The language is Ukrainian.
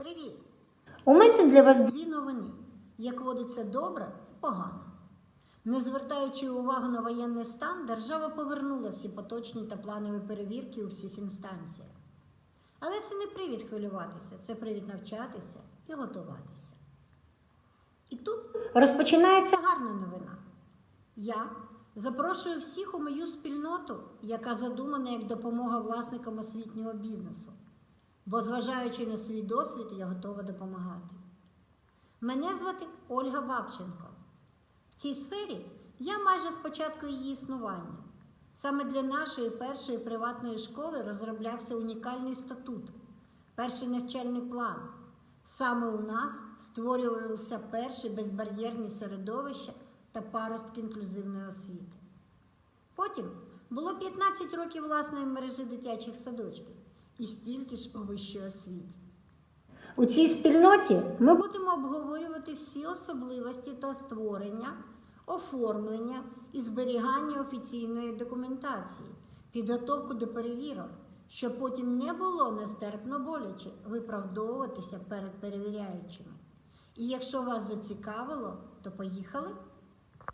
Привіт! У мене для вас дві новини. Як водиться добре і погано. Не звертаючи увагу на воєнний стан, держава повернула всі поточні та планові перевірки у всіх інстанціях. Але це не привід хвилюватися, це привід навчатися і готуватися. І тут розпочинається гарна новина. Я запрошую всіх у мою спільноту, яка задумана як допомога власникам освітнього бізнесу. Бо, зважаючи на свій досвід, я готова допомагати. Мене звати Ольга Бабченко. В цій сфері я майже з початку її існування. Саме для нашої першої приватної школи розроблявся унікальний статут, перший навчальний план. Саме у нас створювалися перші безбар'єрні середовища та паростки інклюзивної освіти. Потім було 15 років власної мережі дитячих садочків і стільки ж у вищій освіті. У цій спільноті ми будемо обговорювати всі особливості та створення, оформлення і зберігання офіційної документації, підготовку до перевірок, щоб потім не було нестерпно боляче виправдовуватися перед перевіряючими. І якщо вас зацікавило, то поїхали.